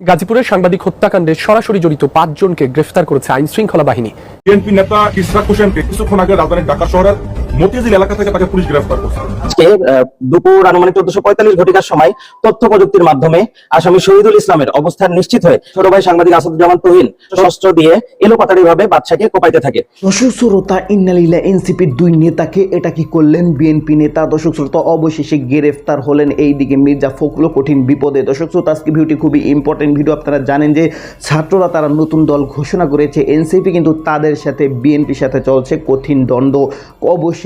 গাজীপুরের সাংবাদিক হত্যাকাণ্ডে সরাসরি জড়িত পাঁচজনকে গ্রেফতার করেছে আইন শৃঙ্খলা বাহিনী। বিএনপি নেতা ইসরাক হোসেনকে কিছুক্ষণ আগে রাজধানী ঢাকা শহরের মতিঝিল এলাকা থেকে তাকে পুলিশ গ্রেফতার করছে। আজকে দুপুর আনুমানিক চোদ্দশো পঁয়তাল্লিশ ঘটিকার সময় তথ্য প্রযুক্তির মাধ্যমে আসামি শহীদুল ইসলামের অবস্থান নিশ্চিত হয়ে। ছোট ভাই সাংবাদিক আসাদুজ্জামান তহিন শস্ত্র দিয়ে এলোপাতাড়ি ভাবে বাদশাকে কোপাইতে থাকে। দর্শক শ্রোতা ইন্নালিলা এনসিপির দুই নেতাকে এটা কি করলেন? বিএনপি নেতা দর্শক শ্রোতা অবশেষে গ্রেফতার হলেন এইদিকে মির্জা ফখরুল কঠিন বিপদে। দর্শক শ্রোতা আজকে ভিডিওটি খুবই ইম্পর্টেন্ট ভিডিও। আপনারা জানেন যে ছাত্ররা তারা নতুন দল ঘোষণা করেছে। এনসিপি কিন্তু তাদের সাথে বিএনপির সাথে চলছে কঠিন দ্বন্দ্ব।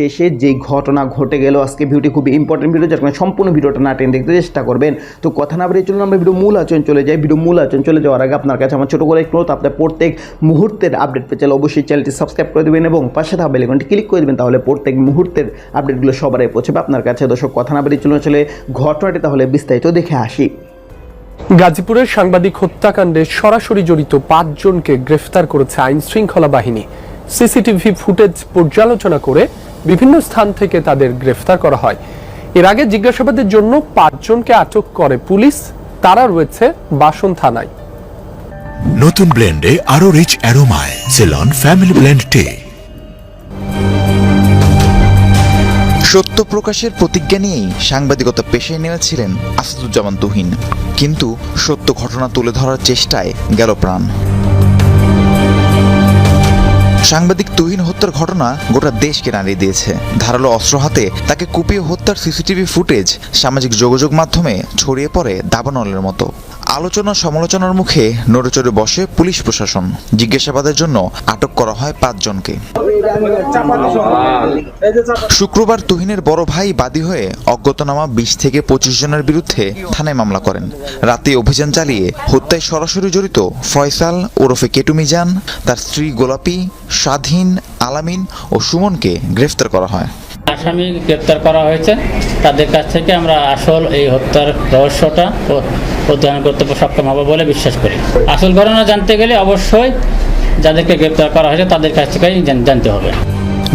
অবশেষে যে ঘটনা ঘটে গেল, আজকে ভিডিওটি খুবই ইম্পর্টেন্ট ভিডিও যার সম্পূর্ণ ভিডিওটা না টেনে দেখতে চেষ্টা করবেন। তো কথা না বেরিয়ে চলুন, আমরা ভিডিও মূল আচরণ চলে যাই। ভিডিও মূল আচরণ চলে যাওয়ার আগে আপনার কাছে আমার ছোটো করে একটু আপনার প্রত্যেক মুহূর্তের আপডেট পেয়ে চাইলে অবশ্যই চ্যানেলটি সাবস্ক্রাইব করে দেবেন এবং পাশে থাকা বেলেকনটি ক্লিক করে দেবেন, তাহলে প্রত্যেক মুহূর্তের আপডেটগুলো সবারই পৌঁছবে। আপনার কাছে দর্শক, কথা না বেরিয়ে চলুন, আসলে ঘটনাটি তাহলে বিস্তারিত দেখে আসি। গাজীপুরের সাংবাদিক হত্যাকাণ্ডে সরাসরি জড়িত পাঁচজনকে গ্রেফতার করেছে আইন শৃঙ্খলা বাহিনী। সিসিটিভি ফুটেজ পর্যালোচনা করে বিভিন্ন স্থান থেকে তাদের গ্রেফতার করা হয়। এর আগে জিজ্ঞাসাবাদের জন্য পাঁচজনকে আটক করে পুলিশ তারা রয়েছে বাসন থানায়। নতুন ব্লেন্ডে আরও রিচ অ্যারোমায় সেলন ফ্যামিলি ব্লেন্ড টে সত্য প্রকাশের প্রতিজ্ঞা নিয়েই সাংবাদিকতা পেশায় নেমেছিলেন আসাদুজ্জামান তুহিন। কিন্তু সত্য ঘটনা তুলে ধরার চেষ্টায় গেল প্রাণ। সাংবাদিক তুহিন হত্যার ঘটনা গোটা দেশকে নাড়িয়ে দিয়েছে। ধারালো অস্ত্র হাতে তাকে কুপিয়ে হত্যার সিসিটিভি ফুটেজ সামাজিক যোগাযোগ মাধ্যমে ছড়িয়ে পড়ে দাবানলের মতো। আলোচনা সমালোচনার মুখে নড়েচড়ে বসে পুলিশ প্রশাসন। জিজ্ঞাসাবাদের জন্য আটক করা হয় পাঁচজনকে শুক্রবার তুহিনের বড় ভাই বাদী হয়ে অজ্ঞাতনামা বিশ থেকে পঁচিশ জনের বিরুদ্ধে থানায় মামলা করেন। রাতে অভিযান চালিয়ে হত্যায় সরাসরি জড়িত ফয়সাল ওরফে কেটু মিজান তার স্ত্রী গোলাপি, স্বাধীন, আলামিন ও সুমনকে গ্রেফতার করা হয়। আসামি গ্রেপ্তার করা হয়েছে। তাদের কাছ থেকে আমরা আসল এই হত্যার রহস্যটা অধ্যয়ন করতে সক্ষম হব বলে বিশ্বাস করি। আসল ঘটনা জানতে গেলে অবশ্যই যাদেরকে গ্রেপ্তার করা হয়েছে তাদের কাছ থেকেই জানতে হবে।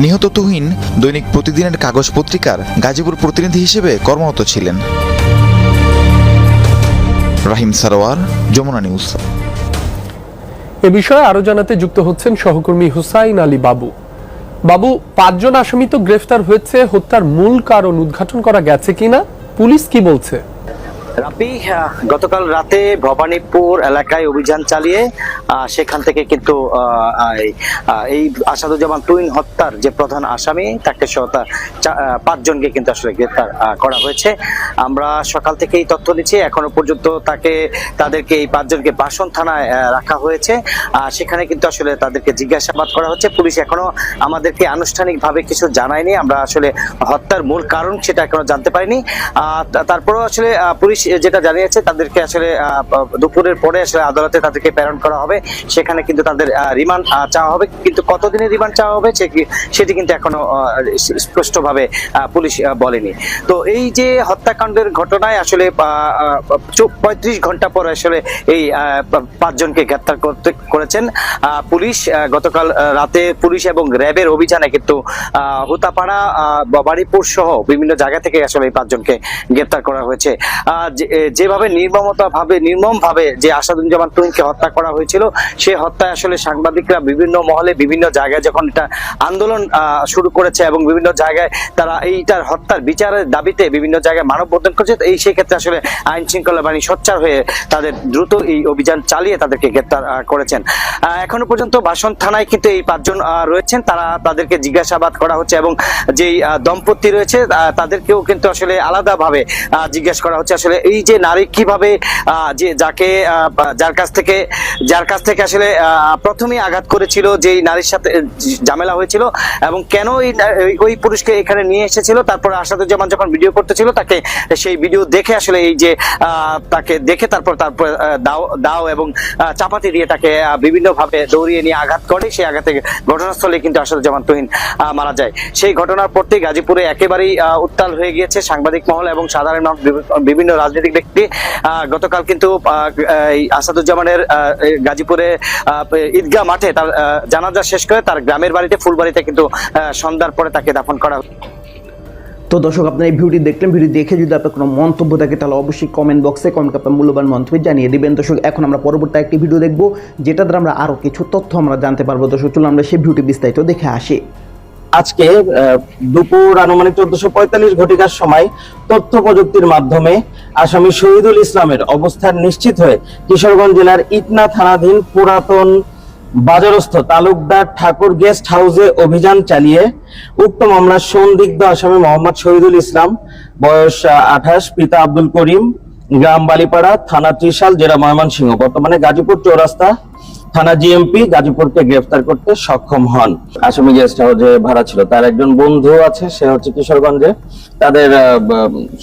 নিহত তুহিন দৈনিক প্রতিদিনের কাগজ পত্রিকার গাজীপুর প্রতিনিধি হিসেবে কর্মরত ছিলেন। রাহিম সারোয়ার যমুনা নিউজ। এ বিষয়ে আরও জানাতে যুক্ত হচ্ছেন সহকর্মী হুসাইন আলী বাবু। বাবু, পাঁচজন আসামি তো গ্রেফতার হয়েছে, হত্যার মূল কারণ উদ্ঘাটন করা গেছে কিনা? পুলিশ কি বলছে? রাপি গতকাল রাতে ভবানীপুর এলাকায় অভিযান চালিয়ে সেখান থেকে কিন্তু এই, আসাদুজ্জামান তুইন হত্যার যে প্রধান আসামি তাকে সহ পাঁচজনকে কিন্তু আসলে গ্রেফতার করা হয়েছে। আমরা সকাল থেকেই তথ্য দিচ্ছি এখনও পর্যন্ত তাকে তাদেরকে এই পাঁচজনকে বাসন থানায় রাখা হয়েছে। সেখানে কিন্তু আসলে তাদেরকে জিজ্ঞাসাবাদ করা হচ্ছে। পুলিশ এখনও আমাদেরকে আনুষ্ঠানিকভাবে কিছু জানায়নি। আমরা আসলে হত্যার মূল কারণ সেটা এখনও জানতে পারিনি। তারপরেও আসলে পুলিশ যেটা জানিয়েছে তাদেরকে আসলে দুপুরের পরে আসলে আদালতে তাদেরকে প্রেরণ করা হবে। সেখানে কিন্তু তাদের রিমান্ড চাওয়া হবে। কিন্তু কতদিনের রিমান্ড চাওয়া হবে সেটি কিন্তু এখনও স্পষ্টভাবে পুলিশ বলেনি। তো এই যে হত্যাকাণ্ডের ঘটনায় আসলে পঁয়ত্রিশ ঘণ্টা পর আসলে এই পাঁচজনকে গ্রেপ্তার করতে করেছেন। পুলিশ গতকাল রাতে পুলিশ এবং র্যাবের অভিযানে কিন্তু হুতাপাড়া আহ, বাবাড়িপুর সহ বিভিন্ন জায়গা থেকে আসলে এই পাঁচজনকে গ্রেপ্তার করা হয়েছে। যেভাবে নির্মমতা ভাবে নির্মম ভাবে যে আসাদুজ্জামান তুহিনকে হত্যা করা হয়েছিল, সে হত্যায় আসলে সাংবাদিকরা বিভিন্ন মহলে, বিভিন্ন জায়গায় যখন এটা আন্দোলন শুরু করেছে এবং বিভিন্ন জায়গায় তারা এইটার হত্যার বিচারের দাবিতে বিভিন্ন জায়গায় মানববন্ধন করছে, তো এই সেক্ষেত্রে আসলে আইন শৃঙ্খলা বাহিনী সোচ্চার হয়ে তাদের দ্রুত এই অভিযান চালিয়ে তাদেরকে গ্রেপ্তার করেছেন। এখনও পর্যন্ত বাসন থানায় কিন্তু এই পাঁচজন রয়েছেন, তারা তাদেরকে জিজ্ঞাসাবাদ করা হচ্ছে এবং যেই দম্পতি রয়েছে তাদেরকেও কিন্তু আসলে আলাদাভাবে জিজ্ঞাসা করা হচ্ছে। আসলে এই যে নারী কীভাবে যে যাকে যার কাছ থেকে, যার কাছ থেকে আসলে প্রথমেই আঘাত করেছিল যে নারীর সাথে ঝামেলা হয়েছিল এবং কেন ওই- পুরুষকে এখানে নিয়ে এসেছিল, তারপর আসাদুজ্জামান যখন ভিডিও করতেছিল, তাকে সেই ভিডিও দেখে আসলে এই যে তাকে দেখে তারপর তারপর দাও দাও এবং চাপাতি দিয়ে তাকে বিভিন্ন ভাবে দৌড়িয়ে নিয়ে আঘাত করে, সেই আঘাতে ঘটনাস্থলে কিন্তু আসাদুজ্জামান তুহিন মারা যায়। সেই ঘটনার পরতেই গাজীপুরে একেবারেই উত্তাল হয়ে গিয়েছে সাংবাদিক মহল এবং সাধারণ বিভিন্ন রাজনৈতিক ব্যক্তি গতকাল কিন্তু আসাদুজ্জামানের গাজীপুরে ঈদগাহ মাঠে তার জানাজা শেষ করে তার গ্রামের বাড়িতে, ফুলবাড়িতে কিন্তু সন্ধ্যার পরে তাকে দাফন করা তো দর্শক, আপনার এই ভিডিওটি দেখলেন, ভিডিও দেখে যদি আপনার কোনো মন্তব্য থাকে, তাহলে অবশ্যই কমেন্ট বক্সে কমেন্ট আপনার মূল্যবান মন্তব্য জানিয়ে দিবেন। দর্শক, এখন আমরা পরবর্তী একটি ভিডিও দেখব যেটা দ্বারা আমরা আরও কিছু তথ্য আমরা জানতে পারব। দর্শক, চলুন আমরা সেই ভিডিওটি বিস্তারিত দেখে আসি। আজকে দুপুর আনুমানিক চোদ্দশো পঁয়তাল্লিশ ঘটিকার সময় তথ্য প্রযুক্তির মাধ্যমে আসামি শহীদুল ইসলামের অবস্থান নিশ্চিত হয়ে কিশোরগঞ্জ জেলার ইটনা থানাধীন পুরাতন বাজারস্থ তালুকদার ঠাকুর গেস্ট হাউসে অভিযান চালিয়ে উক্ত মামলার সন্দিগ্ধ আসামি মোহাম্মদ শহীদুল ইসলাম, বয়স আঠাশ, পিতা আব্দুল করিম, গ্রাম বালিপাড়া, থানা ত্রিশাল, জেলা ময়মনসিংহ। বর্তমানে গাজীপুর চৌরাস্তা থানা জিএমপি গাজীপুরকে গ্রেফতার করতে সক্ষম হন। আসামি গেস্ট হাউসে ভাড়া ছিল, তার একজন বন্ধু আছে, সে হচ্ছে কিশোরগঞ্জে। তাদের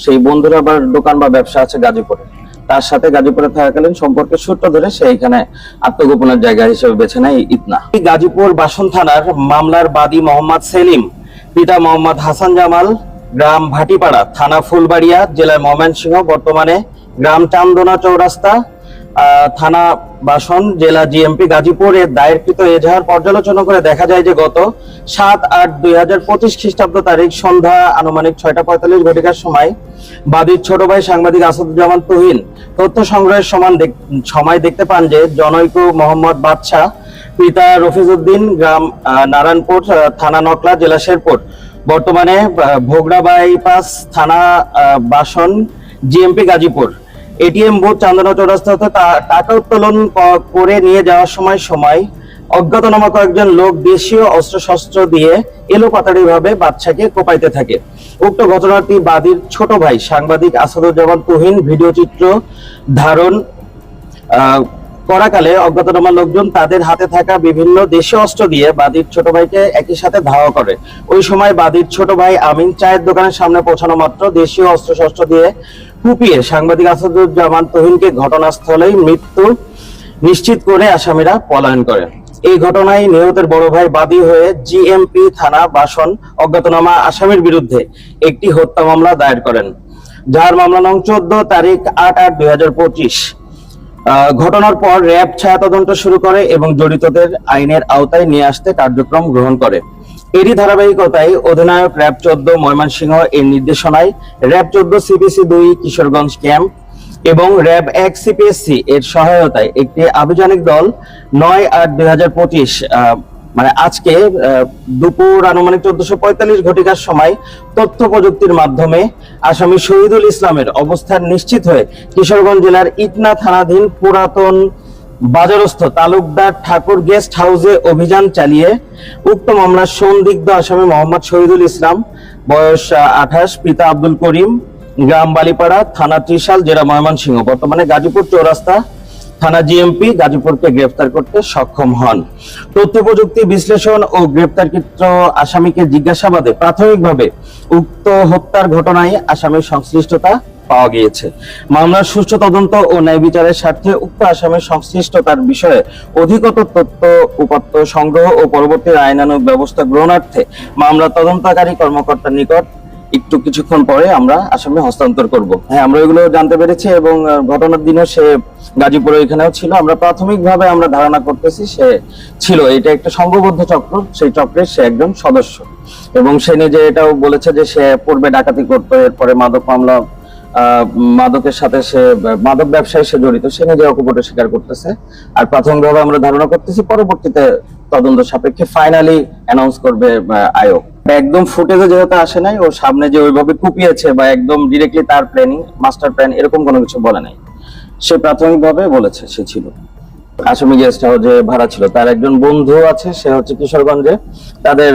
সেই বন্ধুর আবার দোকান বা ব্যবসা আছে গাজীপুরে। তার সাথে গাজীপুরে থাকাকালীন সম্পর্কের সূত্র ধরে সে এখানে আত্মগোপনের জায়গা হিসেবে বেছে নেয় ইতনা। গাজীপুর বাসন থানার মামলার বাদী মোহাম্মদ সেলিম, পিতা মোহাম্মদ হাসান জামাল, গ্রাম ভাটিপাড়া, থানা ফুলবাড়িয়া, জেলার ময়মনসিংহ, বর্তমানে গ্রাম চান্দনা চৌরাস্তা থানা বাসন, জেলা জিএমপি গাজীপুর এর দায়েরকৃত এজাহার পর্যালোচনা করে দেখা যায় যে গত সাত আট দুই হাজার পঁচিশ খ্রিস্টাব্দ তারিখ সন্ধ্যা আনুমানিক ছয়টা পঁয়তাল্লিশ ঘটিকার সময় বাদীর ছোট ভাই সাংবাদিক আসাদুজ্জামান তুহিন তথ্য সংগ্রহের সমান সময় দেখতে পান যে জনৈক মোহাম্মদ বাদশাহ, পিতা রফিজউদ্দিন গ্রাম নারায়ণপুর থানা নকলা, জেলা শেরপুর। বর্তমানে ভোগড়া বাইপাস থানা Basan GMP Gazipur. ATM board Chandna Chowrasta হতে টাকা উত্তোলন করে নিয়ে যাওয়ার সময় সময় অজ্ঞাতনামা কয়েকজন লোক দেশীয় অস্ত্রশস্ত্র দিয়ে এলোপাতাড়ি ভাবে বাচ্চাকে কোপাইতে থাকে। উক্ত ঘটনাটি বাদীর ছোট ভাই, সাংবাদিক আসাদুজ্জামান তুহিন, ভিডিও চিত্র ধারণ করাকালে অজ্ঞাতনামা লোকজন তাদের হাতে থাকা বিভিন্ন দেশীয় অস্ত্র দিয়ে বাদির ছোট ভাইকে একই সাথে ধাওয়া করে। ওই সময় বাদির ছোট ভাই আমিন চায়ের দোকানের সামনে পৌঁছানো মাত্র দেশীয় অস্ত্রশস্ত্র দিয়ে কুপিয়ে সাংবাদিক আসাদুজ্জামান তহিনকে ঘটনাস্থলেই মৃত্যু নিশ্চিত করে আসামিরা পলায়ন করে। এই ঘটনায় নিহতের বড় ভাই বাদী হয়ে জিএমপি থানা বাসন অজ্ঞাতনামা আসামির বিরুদ্ধে একটি হত্যা মামলা দায়ের করেন। যার মামলা নং চোদ্দ তারিখ আট আট দুই হাজার পঁচিশ। ঘটনার পর র্যাব ছায়া তদন্ত শুরু করে এবং জড়িতদের আইনের আওতায় নিয়ে আসতে কার্যক্রম গ্রহণ করে। এরই ধারাবাহিকতায় অধিনায়ক র্যাব চোদ্দ ময়মনসিংহ এর নির্দেশনায় র্যাব চোদ্দ সিপিসি দুই কিশোরগঞ্জ ক্যাম্প এবং র্যাব এক সিপিএসসি এর সহায়তায় একটি আভিযানিক দল নয় আট দুই হাজার পঁচিশ মানে আজকে দুপুর আনুমানিক চোদ্দশো পঁয়তাল্লিশ ঘটিকার সময় তথ্য প্রযুক্তির মাধ্যমে আসামি শহীদুল ইসলামের অবস্থান নিশ্চিত হয়ে কিশোরগঞ্জ জেলার ইটনা থানাধীন পুরাতন বাজারস্থ তালুকদার ঠাকুর গেস্ট হাউসে অভিযান চালিয়ে উক্ত মামলার সন্দিগ্ধ আসামি মোহাম্মদ শহীদুল ইসলাম, বয়স আঠাশ, পিতা আব্দুল করিম, গ্রাম বালিপাড়া, থানা ত্রিশাল, জেলা ময়মনসিংহ। বর্তমানে গাজীপুর চৌরাস্তা থানা জিএমপি গাজীপুরকে গ্রেফতার করতে সক্ষম হন। তথ্য প্রযুক্তি বিশ্লেষণ ও গ্রেফতারকৃত আসামিকে জিজ্ঞাসাবাদে প্রাথমিকভাবে উক্ত হত্যার ঘটনায় আসামির সংশ্লিষ্টতা পাওয়া গিয়েছে। মামলার সুষ্ঠু তদন্ত ও ন্যায় বিচারের স্বার্থে উক্ত আসামের সংশ্লিষ্টতার বিষয়ে অধিকতর তথ্য, উপাত্ত সংগ্রহ ও পরবর্তী আইনানুগ ব্যবস্থা গ্রহণার্থে মামলা তদন্তকারী কর্মকর্তার নিকট একটু কিছুক্ষণ পরে আমরা আসামে হস্তান্তর করব। হ্যাঁ আমরা এগুলো জানতে পেরেছি এবং ঘটনার দিনে সে গাজীপুরে এখানেও ছিল। আমরা প্রাথমিকভাবে আমরা ধারণা করতেছি সে ছিল। এটা একটা সংঘবদ্ধ চক্র। সেই চক্রের সে একজন সদস্য। এবং সে নিজে এটাও বলেছে যে সে পূর্বে ডাকাতি করতো, এরপরে মাদক মামলা মাদকের সাথে সে, মাদক ব্যবসায় সে জড়িত। সে নিজে অকপটে স্বীকার করতেছে। আর প্রাথমিকভাবে আমরা ধারণা করতেছি পরবর্তীতে তদন্ত সাপেক্ষে ফাইনালি অ্যানাউন্স করবে আয়োগ। একদম ফুটেজে যেহেতু আসে নাই, ও সামনে যে ওইভাবে কুপিয়েছে বা একদম ডিরেক্টলি তার প্ল্যানিং মাস্টার প্ল্যান এরকম কোনো কিছু বলে নাই। সে প্রাথমিকভাবে বলেছে, সে ছিল। আসামি গেস্ট হাউসে ভাড়া ছিল, তার একজন বন্ধু আছে, সে হচ্ছে কিশোরগঞ্জে। তাদের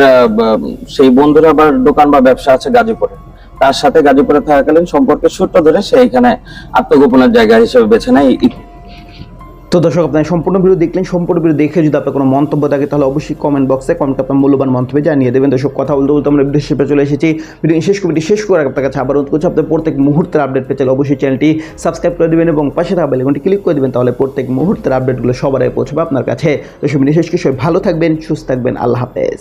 সেই বন্ধুর আবার দোকান বা ব্যবসা আছে গাজীপুরে। তার সাথে গাজীপুরে থাকাকালীন সম্পর্কের সূত্র ধরে সে এখানে আত্মগোপনের জায়গা হিসেবে বেছে নেয়। তো দর্শক, আপনার সম্পূর্ণ ভিডিও দেখলেন, সম্পূর্ণ ভিডিও দেখে যদি আপনার কোনো মন্তব্য থাকে, তাহলে অবশ্যই কমেন্ট বক্সে কমেন্ট আপনার মূল্যবান মন্তব্য জানিয়ে দেবেন। দর্শক, কথা বলতে বলতে আমরা ভিডিও চলে এসেছি। ভিডিও শেষ করে শেষ করে আপনার কাছে আবার অনুরোধ করছি, আপনার প্রত্যেক মুহূর্তের আপডেট পেতে অবশ্যই চ্যানেলটি সাবস্ক্রাইব করে দেবেন এবং পাশে থাকা ক্লিক করে দেবেন, তাহলে প্রত্যেক মুহূর্তের আপডেটগুলো সবার পৌঁছবে আপনার কাছে। সব ভিডিও শেষ কিছু ভালো থাকবেন, সুস্থ থাকবেন। আল্লাহ হাফেজ।